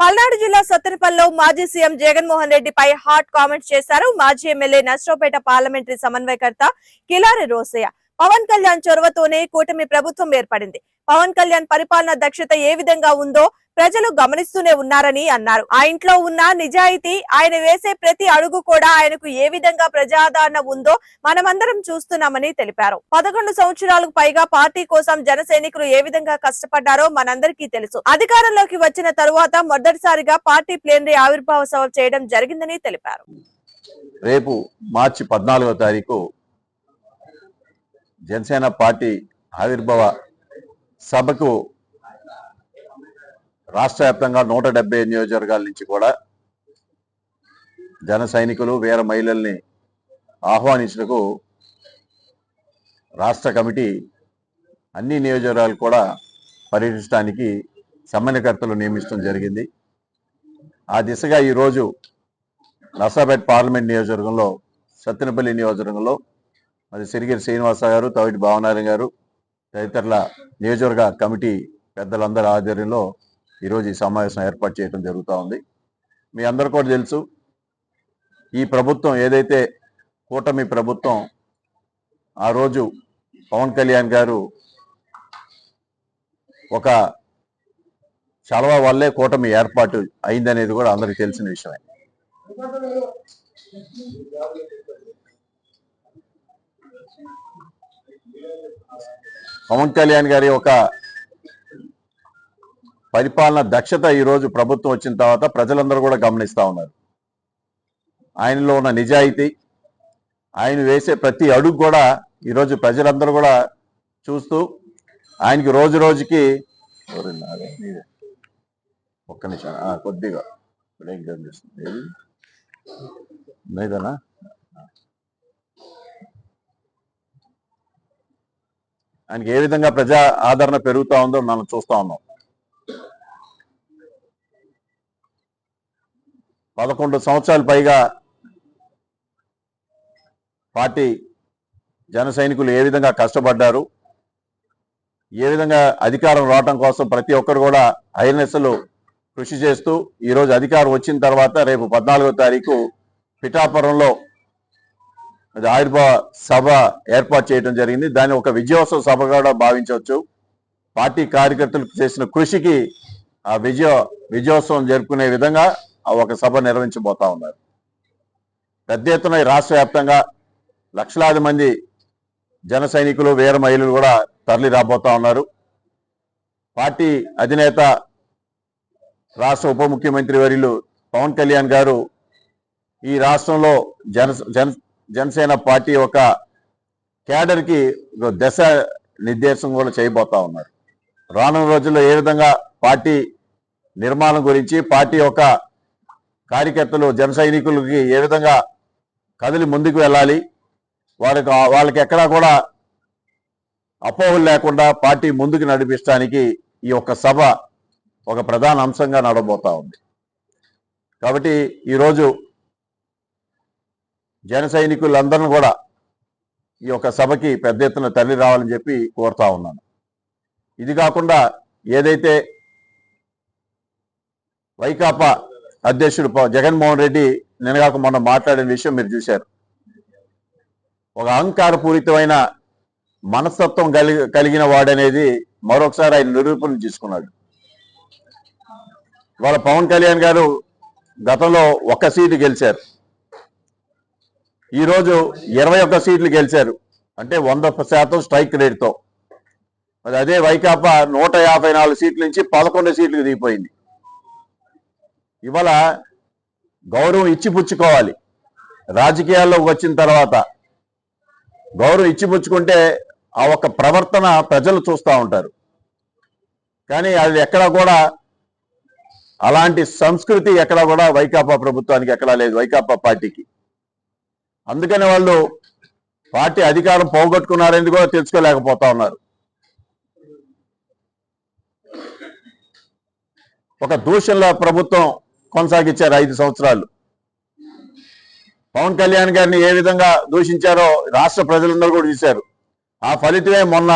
పల్నాడు జిల్లా సత్తెనపల్లిలో మాజీ సీఎం జగన్మోహన్ రెడ్డిపై హాట్ కామెంట్స్ చేశారు. మాజీ ఎమ్మెల్యే నర్సరావుపేట పార్లమెంటరీ సమన్వయకర్త కిలారి రోసయ్య. పవన్ కళ్యాణ్ చొరవతోనే కూటమి ప్రభుత్వం ఏర్పడింది. పవన్ కళ్యాణ్ పరిపాలన దక్షత ఏ విధంగా ఉందో ప్రజలు గమనిస్తూనే ఉన్నారని అన్నారు. ఆ ఇంట్లో ఉన్న నిజాయితీ ఆయన వేసే ప్రతి అడుగు కూడా ఆయనకు ఏ విధంగా ప్రజాదరణ ఉందో మనమందరం చూస్తున్నామని తెలిపారు. పదకొండు సంవత్సరాలకు పైగా పార్టీ కోసం జన ఏ విధంగా కష్టపడ్డారో మనందరికీ తెలుసు. అధికారంలోకి వచ్చిన తరువాత మొదటిసారిగా పార్టీ ప్లేనరీ ఆవిర్భావ సభ చేయడం జరిగిందని తెలిపారు. రేపు మార్చి పద్నాలుగో తారీఖు జనసేన పార్టీ ఆవిర్భావ సభకు రాష్ట్ర వ్యాప్తంగా నూట డెబ్బై నియోజకవర్గాల నుంచి కూడా జన సైనికులు వీర మహిళల్ని ఆహ్వానించడానికి రాష్ట్ర కమిటీ అన్ని నియోజకవర్గాలు కూడా పర్యటించడానికి సమన్వయకర్తలు నియమించడం జరిగింది. ఆ దిశగా ఈరోజు నర్సాపేట పార్లమెంట్ నియోజకవర్గంలో సత్తెనపల్లి నియోజకవర్గంలో మరి సిరిగిరి శ్రీనివాస గారు తవిటి భావనారాయణ గారు తదితరుల నియోజకవర్గ కమిటీ పెద్దలందరి ఆధ్వర్యంలో ఈరోజు ఈ సమావేశం ఏర్పాటు చేయడం జరుగుతూ ఉంది. మీ అందరు కూడా తెలుసు ఈ ప్రభుత్వం ఏదైతే కూటమి ప్రభుత్వం ఆ రోజు పవన్ కళ్యాణ్ గారు ఒక చలవ వల్లే కూటమి ఏర్పాటు అయిందనేది కూడా అందరికీ తెలిసిన విషయమే. పవన్ కళ్యాణ్ గారి ఒక పరిపాలన దక్షత ఈరోజు ప్రభుత్వం వచ్చిన తర్వాత ప్రజలందరూ కూడా గమనిస్తూ ఉన్నారు. ఆయనలో ఉన్న నిజాయితీ ఆయన వేసే ప్రతి అడుగు కూడా ఈరోజు ప్రజలందరూ కూడా చూస్తూ ఆయనకి రోజు రోజుకి ఎవరు నాదే? ఒక్క నిమిషం. కొద్దిగా. ఇప్పుడేం ఆయనకి ఏ విధంగా ప్రజా ఆదరణ పెరుగుతా ఉందో మనం చూస్తా ఉన్నాం. పదకొండు సంవత్సరాలు పైగా పార్టీ జన సైనికులు ఏ విధంగా కష్టపడ్డారు ఏ విధంగా అధికారం రావటం కోసం ప్రతి ఒక్కరు కూడా ఐఎన్ఎస్లు కృషి చేస్తూ ఈరోజు అధికారం వచ్చిన తర్వాత రేపు పద్నాలుగో తారీఖు పిఠాపురంలో అది ఆవిర్భావ సభ ఏర్పాటు చేయడం జరిగింది. దాన్ని ఒక విజయోత్సవ సభ కూడా భావించవచ్చు. పార్టీ కార్యకర్తలకు చేసిన కృషికి ఆ విజయ విజయోత్సవం జరుపుకునే విధంగా ఆ ఒక సభ నిర్వహించబోతా ఉన్నారు. పెద్ద ఎత్తున రాష్ట్ర వ్యాప్తంగా లక్షలాది మంది జన సైనికులు వీర మహిళలు కూడా తరలి రాబోతా ఉన్నారు. పార్టీ అధినేత రాష్ట్ర ఉప ముఖ్యమంత్రి వర్యులు పవన్ కళ్యాణ్ గారు ఈ రాష్ట్రంలో జన జన జనసేన పార్టీ ఒక క్యాడర్కి దశ నిర్దేశం కూడా చేయబోతా ఉన్నారు. రానున్న రోజుల్లో ఏ విధంగా పార్టీ నిర్మాణం గురించి పార్టీ యొక్క కార్యకర్తలు జన సైనికులకి ఏ విధంగా కదిలి ముందుకు వెళ్ళాలి వాళ్ళకి వాళ్ళకి ఎక్కడా కూడా అపోహలు లేకుండా పార్టీ ముందుకు నడిపించడానికి ఈ యొక్క సభ ఒక ప్రధాన అంశంగా నడబోతా ఉంది. కాబట్టి ఈరోజు జన సైనికులందరిని కూడా ఈ యొక్క సభకి పెద్ద ఎత్తున తరలి రావాలని చెప్పి కోరుతా ఉన్నాను. ఇది కాకుండా ఏదైతే వైకాపా అధ్యక్షుడు జగన్మోహన్ రెడ్డి నినగాక మొన్న మాట్లాడిన విషయం మీరు చూశారు. ఒక అహంకారపూరితమైన మనస్తత్వం కలిగి కలిగిన వాడనేది మరొకసారి ఆయన నిరూపణ చేసుకున్నాడు వాళ్ళ పవన్ కళ్యాణ్ గారు గతంలో ఒక్క సీటు గెలిచారు. ఈరోజు ఇరవై ఒక్క సీట్లు గెలిచారు. అంటే వంద శాతం స్ట్రైక్ రేట్తో. మరి అదే వైకాపా నూట యాభై నాలుగు సీట్ల నుంచి పదకొండు సీట్లకు దిగిపోయింది. ఇవాళ గౌరవం ఇచ్చిపుచ్చుకోవాలి. రాజకీయాల్లోకి వచ్చిన తర్వాత గౌరవం ఇచ్చిపుచ్చుకుంటే ఆ ఒక్క ప్రవర్తన ప్రజలు చూస్తూ ఉంటారు. కానీ అది ఎక్కడా కూడా అలాంటి సంస్కృతి ఎక్కడా కూడా వైకాపా ప్రభుత్వానికి ఎక్కడా లేదు వైకాపా పార్టీకి. అందుకని వాళ్ళు పార్టీ అధికారం పోగొట్టుకున్నారని కూడా తెలుసుకోలేకపోతా ఉన్నారు. ఒక దూషణల ప్రభుత్వం కొనసాగించారు ఐదు సంవత్సరాలు. పవన్ కళ్యాణ్ గారిని ఏ విధంగా దూషించారో రాష్ట్ర ప్రజలందరూ కూడా చూశారు. ఆ ఫలితమే మొన్న